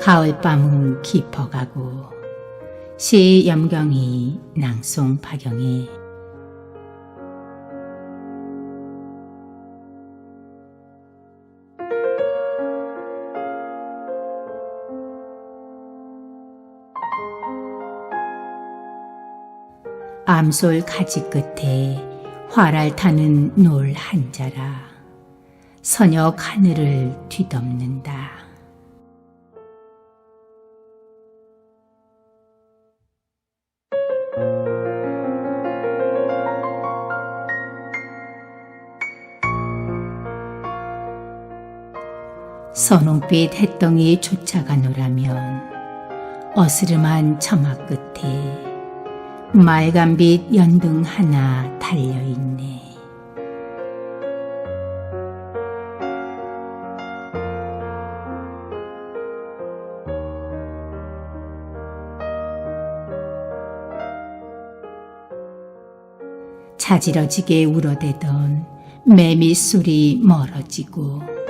가을밤은 깊어가고 시 염경이 낭송 파경에 암솔 가지 끝에 활알 타는 놀 한자라 선역 하늘을 뒤덮는다. 선홍빛 햇덩이 쫓아가노라면 어스름한 처막 끝에 말간빛 연등 하나 달려있네. 자지러지게 울어대던 매미 소리 멀어지고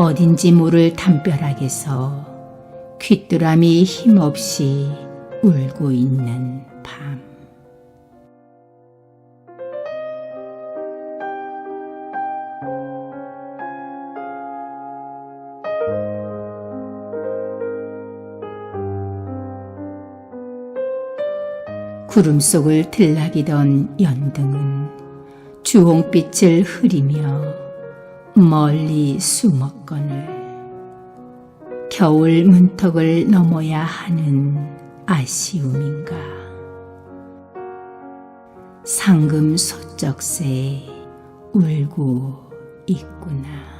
어딘지 모를 담벼락에서 귓두람이 힘없이 울고 있는 밤. 구름 속을 들락이던 연등은 주홍빛을 흐리며 멀리 수먹거늘 겨울 문턱을 넘어야 하는 아쉬움인가 상금 소쩍새 울고 있구나.